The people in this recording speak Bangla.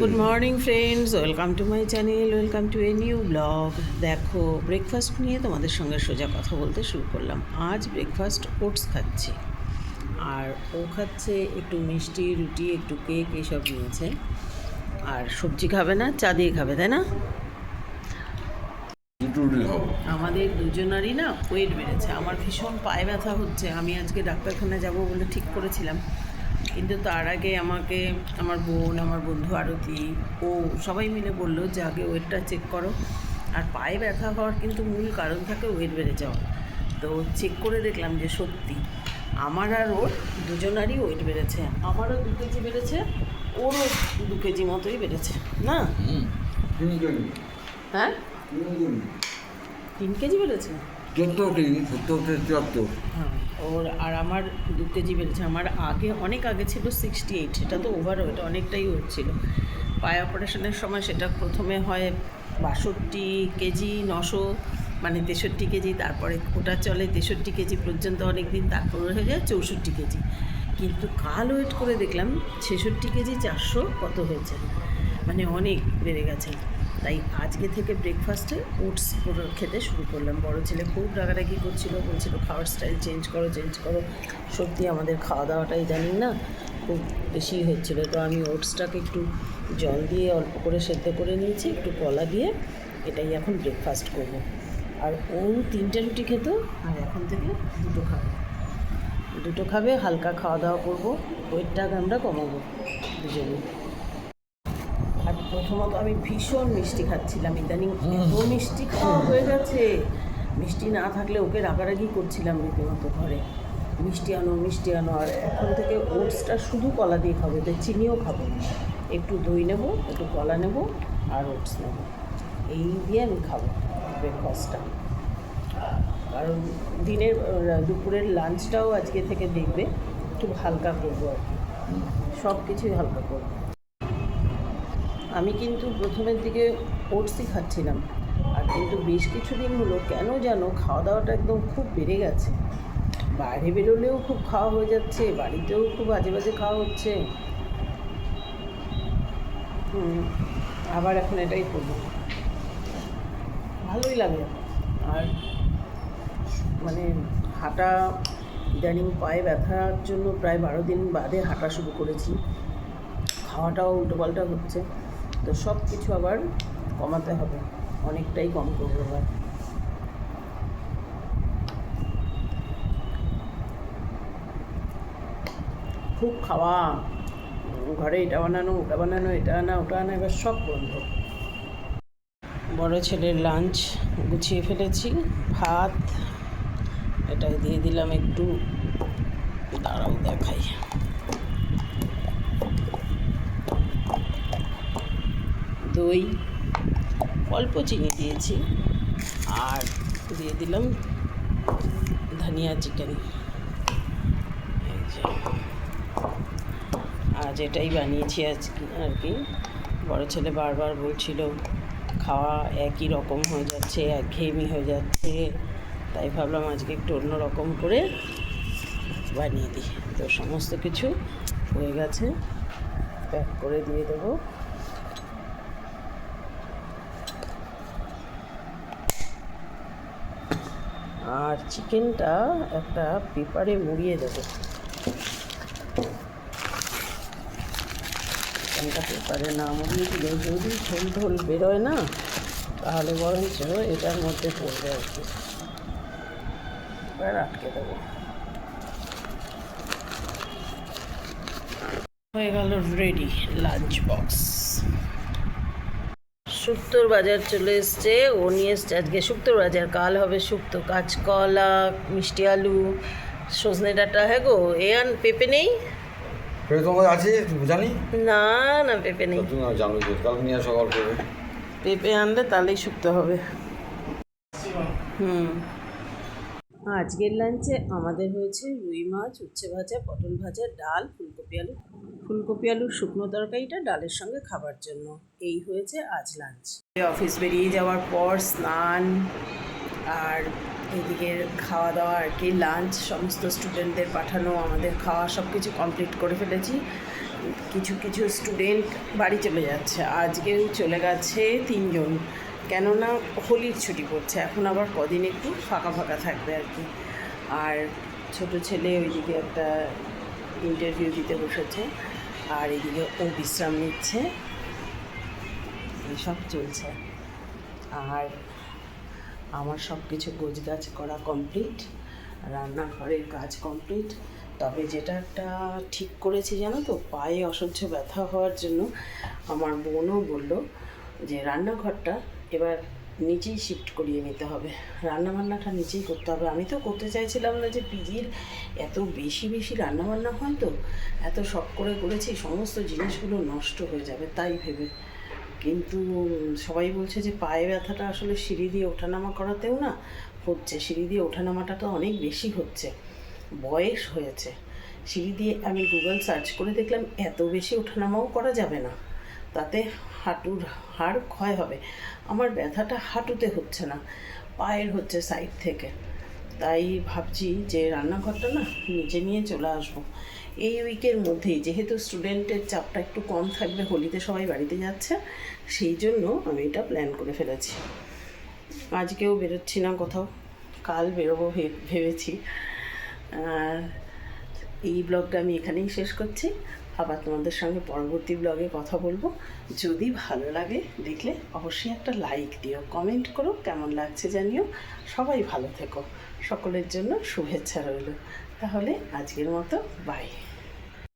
Good morning friends welcome to my channel welcome to a new blog দেখো ব্রেকফাস্ট নিয়ে তোমাদের সঙ্গে সোজা কথা বলতে শুরু করলাম। আজ ব্রেকফাস্ট ওটস খাচ্ছি। আর ও খাচ্ছে একটু মিষ্টি রুটি একটু কেক এইসব নিয়েছে। আর সবজি খাবে না চা দিয়ে খাবে তাই না? আমাদের দুজনারই না ওয়েট বেড়েছে। আমার ভীষণ পায়ে ব্যথা হচ্ছে। আমি আজকে ডাক্তারখানায় যাব বলে ঠিক করেছিলাম। কিন্তু তার আগে আমাকে আমার বোন আমার বন্ধু আরতি ও সবাই মিলে বলল যে আগে ওয়েটটা চেক করো। আর পায়ে ব্যথা হওয়ার কিন্তু মূল কারণ থাকে ওয়েট বেড়ে যাওয়া। তো চেক করে দেখলাম যে সত্যি আমার আর ওর দুজনারই ওয়েট বেড়েছে। আমারও দু কেজি বেড়েছে ওরও দু কেজি মতোই বেড়েছে না? হুম। হ্যাঁ? তিন কেজি বেড়েছে? চোদ্দ কেজি সত্তর ওর আর আমার দু কেজি বেড়েছে আমার আগে, অনেক আগে ছিল সিক্সটি এইট সেটা তো ওভার ওয়েট অনেকটাই ওয়েট ছিল। পায়ে অপারেশনের সময় সেটা প্রথমে হয় বাষট্টি কেজি, নশো মানে তেষট্টি কেজি, তারপরে ওটা চলে তেষট্টি কেজি পর্যন্ত অনেক দিন তারপরে হয়ে যায় চৌষট্টি কেজি। কিন্তু কাল ওয়েট করে দেখলাম, ছেষট্টি কেজি চারশো কত হয়েছে। মানে অনেক বেড়ে গেছে। তাই আজকে থেকে ব্রেকফাস্টে ওটস খেতে শুরু করলাম। বড় ছেলে খুব রাগারাগি করছিল, বলছিল খাওয়ার স্টাইল চেঞ্জ করো চেঞ্জ করো। সত্যি আমাদের খাওয়া দাওয়াটাই জানি না, খুব বেশি হচ্ছিল। তো আমি ওটসটাকে একটু জল দিয়ে অল্প করে সেদ্ধ করে নিয়েছি, একটু কলা দিয়ে এটাই এখন ব্রেকফাস্ট করব। আর ও তিনটে রুটি খেত, আর এখন থেকে দুটো খাবে। দুটো খাবে, হালকা খাওয়া দাওয়া করব ওয়েটটা আমরা কমাবো দুজনে। প্রথমত আমি ভীষণ মিষ্টি খাচ্ছিলাম ইদানিং এত মিষ্টি খাওয়া হয়ে গেছে। মিষ্টি না থাকলে ওকে রাগারাগি করছিলাম রীতিমতো ঘরে। মিষ্টি আনো মিষ্টি আনো আর এখন থেকে ওটসটা শুধু কলা দিয়ে খাব এতে চিনিও খাব। একটু দই নেব একটু কলা নেব আর ওটস নেব। এই দিয়ে আমি খাব ব্রেকফাস্টটা কারণ দিনের দুপুরের লাঞ্চটাও আজকে থেকে দেখবে খুব হালকা করব আর কি। সব কিছুই হালকা করব। আমি কিন্তু প্রথমের দিকে ওটসই খাচ্ছিলাম। আর কিন্তু বেশ কিছুদিন হলো কেন যেন খাওয়া দাওয়াটা একদম খুব বেড়ে গেছে। বাইরে বেরোলেও খুব খাওয়া হয়ে যাচ্ছে, বাড়িতেও খুব বাজে বাজে খাওয়া হচ্ছে। হুম, আবার এখন এটাই করব। ভালোই লাগে। আর মানে হাঁটা, ইদানিং পায়ে ব্যথার জন্য প্রায় বারো দিন বাদে হাঁটা শুরু করেছি। খাওয়াটাও উল্টোপাল্টা হচ্ছে। তো সব কিছু আবার কমাতে হবে। অনেকটাই কম করব এবার খুব খাওয়া। ঘরে এটা বানানো, ওটা বানানো, এটা আনা, ওটা আনা, এবার সব বন্ধ। বড় ছেলের লাঞ্চ গুছিয়ে ফেলেছি। ভাত এটাই দিয়ে দিলাম একটু। দাঁড়াও দেখাই। দই, অল্প চিনি দিয়েছি আর দিয়ে দিলাম ধনিয়া চিকেন। আজ এটাই বানিয়েছি আজকে আর কি। বড় ছেলে বারবার বলছিল, খাওয়া একই রকম হয়ে যাচ্ছে, একঘেয়েমি হয়ে যাচ্ছে। তাই ভাবলাম আজকে একটু অন্য রকম করে বানিয়ে দিই। তো সমস্ত কিছু হয়ে গেছে। প্যাক করে দিয়ে দেবো। আর চিকেনটা একটা পেপারে মুড়িয়ে দেবো। চিকেনটা পেপারে না মুড়িয়ে দিলে যদি ঝোল ঝোল বেরোয় না, তাহলে বরঞ্চ এটার মধ্যে পড়বে আর কি। এবার আটকে দেবো। হয়ে গেল রেডি, লাঞ্চ বক্স। শুক্তোর বাজার চলে এসছে। ও নিয়ে এসছে আজকে শুক্তোর বাজার কাল হবে শুক্তো কাঁচকলা মিষ্টি আলু সজনে ডাঁটা। হ্যাঁ গো এ আন পেঁপে নেই? আছে জানি না না পেঁপে নেই। নিয়ে সকাল করবে পেঁপে। আনলে তাহলেই শুক্তো হবে। হুম। আজকের লাঞ্চে আমাদের হয়েছে রুই মাছ উচ্ছে ভাজা পটল ভাজা ডাল ফুলকপি আলু। ফুলকপি আলুর শুকনো তরকারিটা ডালের সঙ্গে খাবার জন্য। এই হয়েছে আজ লাঞ্চ অফিস বেরিয়ে যাওয়ার পর স্নান আর এদিকে খাওয়া দাওয়া আর কি লাঞ্চ সমস্ত স্টুডেন্টদের পাঠানো, আমাদের খাওয়া সব কিছু কমপ্লিট করে ফেলেছি। কিছু কিছু স্টুডেন্ট বাড়ি চলে যাচ্ছে। আজকেও চলে গেছে তিনজন। কেননা হোলির ছুটি পড়ছে, এখন আবার কদিন একটু ফাঁকা ফাঁকা থাকবে আর কি। আর ছোট ছেলে ওইদিকে একটা ইন্টারভিউ দিতে বসেছে। আর এদিকে ও বিশ্রাম নিচ্ছে। এইসব চলছে। আর আমার সব কিছু গোছগাছ করা কমপ্লিট রান্নাঘরের কাজ কমপ্লিট তবে যেটা একটা ঠিক করেছি জানো তো, পায়ে অসহ্য ব্যথা হওয়ার জন্য আমার বোনও বলল যে, রান্নাঘরটা এবার নিচেই শিফট করিয়ে নিতে হবে। রান্নাবান্নাটা নিচেই করতে হবে। আমি তো করতে চাইছিলাম না যে পিজির এত বেশি বেশি রান্নাবান্না হয় তো, এত শখ করে করেছি, সমস্ত জিনিসগুলো নষ্ট হয়ে যাবে তাই ভেবে। কিন্তু সবাই বলছে যে পায়ে ব্যথাটা আসলে সিঁড়ি দিয়ে ওঠানামা করাতেও না হচ্ছে। সিঁড়ি দিয়ে ওঠানামাটা তো অনেক বেশি হচ্ছে। বয়স হয়েছে। সিঁড়ি দিয়ে আমি গুগল সার্চ করে দেখলাম, এত বেশি ওঠানামাও করা যাবে না। তাতে হাঁটুর হাড় ক্ষয় হবে। আমার ব্যথাটা হাঁটুতে হচ্ছে না, পায়ের হচ্ছে সাইড থেকে। তাই ভাবছি যে রান্নাঘরটা না নিজে নিয়ে চলে আসব। এই উইকের মধ্যেই, যেহেতু স্টুডেন্টের চাপটা একটু কম থাকবে, হোলিতে সবাই বাড়িতে যাচ্ছে, সেই জন্য আমি এটা প্ল্যান করে ফেলেছি। আজকেও বেরোচ্ছি না কোথাও, কাল বেরোবো ভেবেছি। আর এই ব্লগটা আমি এখানেই শেষ করছি। আবার তোমাদের সঙ্গে পরবর্তী ব্লগে কথা বলব। যদি ভালো লাগে, দেখলে অবশ্যই একটা লাইক দিও কমেন্ট করো, কেমন লাগছে জানিও। সবাই ভালো থেকো। সকলের জন্য শুভেচ্ছা রইল। তাহলে আজকের মতো বাই